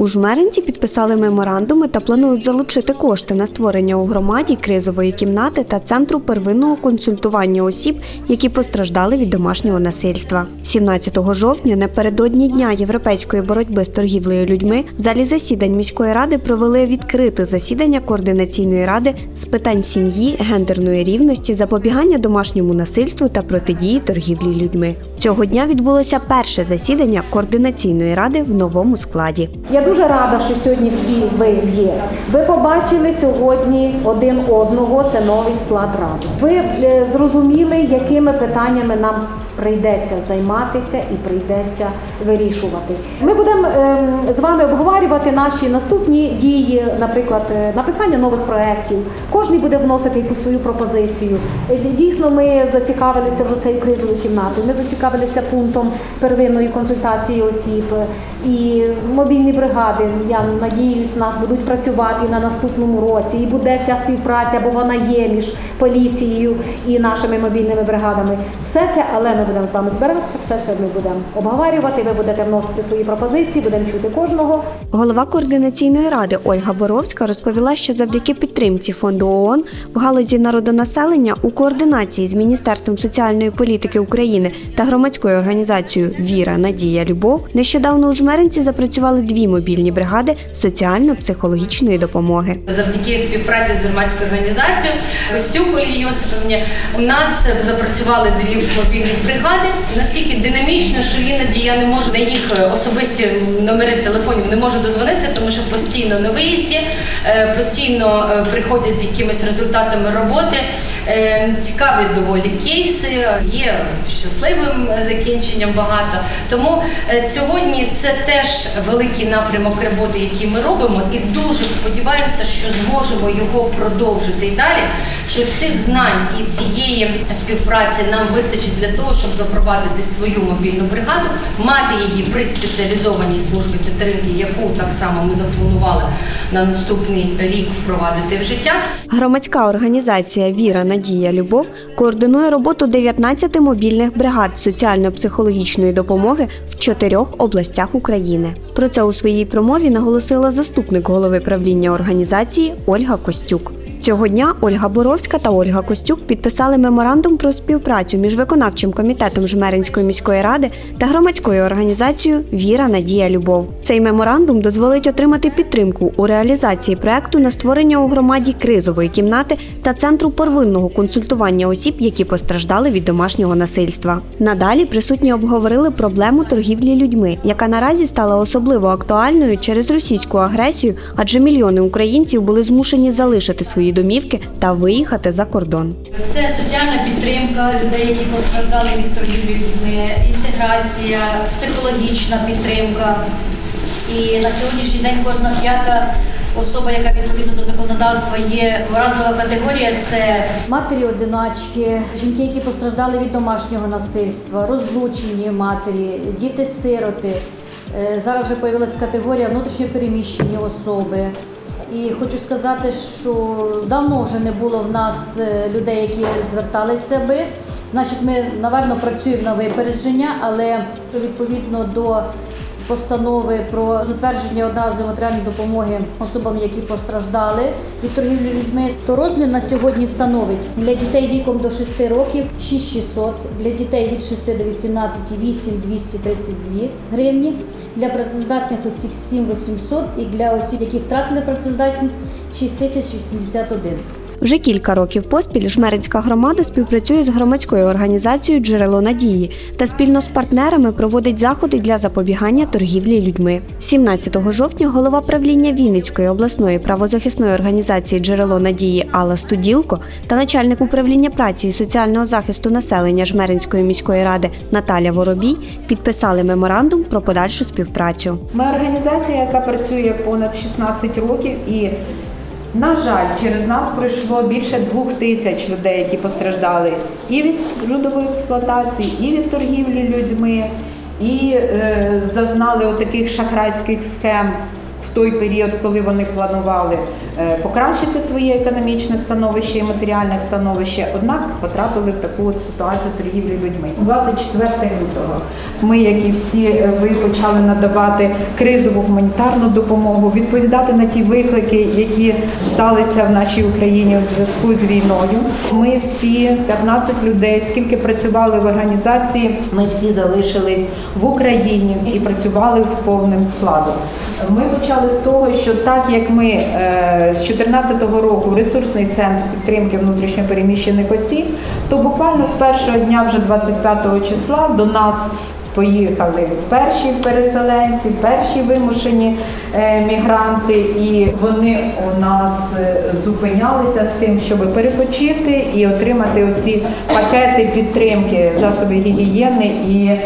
У Жмеринці підписали меморандуми та планують залучити кошти на створення у громаді кризової кімнати та центру первинного консультування осіб, які постраждали від домашнього насильства. 17 жовтня, напередодні дня європейської боротьби з торгівлею людьми, в залі засідань міської ради провели відкрите засідання координаційної ради з питань сім'ї, гендерної рівності, запобігання домашньому насильству та протидії торгівлі людьми. Цього дня відбулося перше засідання координаційної ради в новому складі. Дуже рада, що сьогодні всі ви є. Ви побачили сьогодні один одного. Це новий склад ради. Ви е, зрозуміли, якими питаннями нам прийдеться займатися і прийдеться вирішувати. Ми будемо ем, з вами обговорювати наші наступні дії, наприклад, е, написання нових проєктів. Кожен буде вносити якусь свою пропозицію. Е, Дійсно, ми зацікавилися вже цією кризовою кімнатою. Ми зацікавилися пунктом первинної консультації осіб і мобільні бригади. Я надіюсь, нас будуть працювати на наступному році. І буде ця співпраця, бо вона є між поліцією і нашими мобільними бригадами. Все це, але ми будемо з вами збиратися, все це ми будемо обговорювати. Ви будете вносити свої пропозиції, будемо чути кожного. Голова координаційної ради Ольга Боровська розповіла, що завдяки підтримці фонду ООН в галузі народонаселення у координації з Міністерством соціальної політики України та громадською організацією Віра, Надія, Любов нещодавно у Жмеринці запрацювали дві мобільні бригади соціально-психологічної допомоги. Завдяки співпраці з громадською організацією Костюк Ольгі Йосиповні у нас запрацювали дві мобільні бригади. Настільки динамічно, що іноді я не можу на їх особисті номери телефонів не можу дозвонитися, тому що постійно на виїзді, е, постійно е, приходять з якимись результатами роботи. Е, Цікаві доволі кейси, є щасливим закінченням багато. Тому е, сьогодні це теж великий напрямок роботи, який ми робимо, і дуже сподіваємося, що зможемо його продовжити і далі. Що цих знань і цієї співпраці нам вистачить для того, щоб запровадити свою мобільну бригаду, мати її при спеціалізованій службі підтримки, яку так само ми запланували на наступний рік впровадити в життя. Громадська організація Віра, Надія, Любов координує роботу 19 мобільних бригад соціально-психологічної допомоги в чотирьох областях України. Про це у своїй промові наголосила заступник голови правління організації Ольга Костюк. Цього дня Ольга Боровська та Ольга Костюк підписали меморандум про співпрацю між виконавчим комітетом Жмеринської міської ради та громадською організацією Віра, Надія, Любов. Цей меморандум дозволить отримати підтримку у реалізації проекту на створення у громаді кризової кімнати та центру первинного консультування осіб, які постраждали від домашнього насильства. Надалі присутні обговорили проблему торгівлі людьми, яка наразі стала особливо актуальною через російську агресію, адже мільйони українців були змушені залишити свої домівки та виїхати за кордон. Це соціальна підтримка людей, які постраждали від торгівлі людьми, інтеграція, психологічна підтримка. І на сьогоднішній день кожна п'ята особа, яка відповідно до законодавства є вразлива категорія, це матері одиначки, жінки, які постраждали від домашнього насильства, розлучені матері, діти-сироти. Е, Зараз вже з'явилася категорія внутрішньопереміщені особи. І хочу сказати, що давно вже не було в нас е, людей, які зверталися би. Значить, ми, напевно, працюємо на випередження, але відповідно до постанови про затвердження одразу матеріальної допомоги особам, які постраждали від торгівлі людьми, то розмір на сьогодні становить для дітей віком до 6 років 6600, для дітей від 6 до 18 – 8232 гривні, для працездатних осіб 7800 і для осіб, які втратили працездатність 6081. Вже кілька років поспіль Жмеринська громада співпрацює з громадською організацією Джерело надії та спільно з партнерами проводить заходи для запобігання торгівлі людьми. 17 жовтня голова правління Вінницької обласної правозахисної організації Джерело надії Алла Студілко та начальник управління праці і соціального захисту населення Жмеринської міської ради Наталя Воробій підписали меморандум про подальшу співпрацю. Ми організація, яка працює понад 16 років, і, на жаль, через нас пройшло більше двох тисяч людей, які постраждали і від трудової експлуатації, і від торгівлі людьми, і е, зазнали отаких шахрайських схем, в той період, коли вони планували е, покращити своє економічне становище і матеріальне становище, однак потрапили в таку от ситуацію торгівлі людьми. 24 лютого ми, як і всі е, ви, почали надавати кризову гуманітарну допомогу, відповідати на ті виклики, які сталися в нашій Україні у зв'язку з війною. Ми всі 15 людей, скільки працювали в організації, ми всі залишились в Україні і працювали в повним складом. Ми почали з того, що так як ми е, з 2014 року ресурсний центр підтримки внутрішньопереміщених осіб, то буквально з першого дня, вже 25 числа, до нас поїхали перші переселенці, перші вимушені е, мігранти, і вони у нас е, зупинялися з тим, щоб перепочити і отримати оці пакети підтримки, засоби гігієни і е,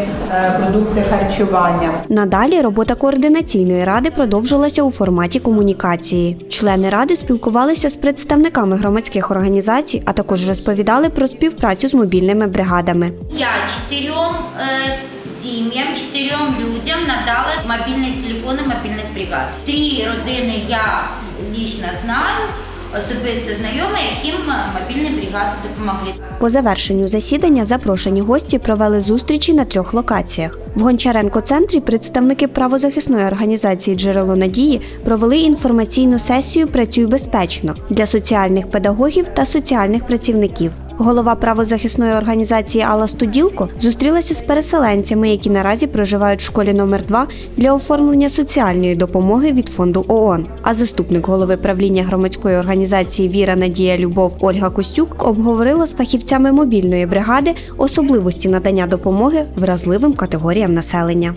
продукти харчування. Надалі робота координаційної ради продовжилася у форматі комунікації. Члени ради спілкувалися з представниками громадських організацій, а також розповідали про співпрацю з мобільними бригадами. Я чотирьом е, сім'ям, чотирьом людям надала мобільні телефони мобільних бригад. Три родини я лічно знаю, особисто знайома, яким мобільні бригади допомогли. По завершенню засідання запрошені гості провели зустрічі на трьох локаціях. В Гончаренко центрі представники правозахисної організації Джерело надії провели інформаційну сесію Працюй безпечно для соціальних педагогів та соціальних працівників. Голова правозахисної організації Алла Студілко зустрілася з переселенцями, які наразі проживають в школі номер 2 для оформлення соціальної допомоги від фонду ООН. А заступник голови правління громадської організації Віра Надія Любов Ольга Костюк обговорила з фахівцями мобільної бригади особливості надання допомоги вразливим категоріям населення.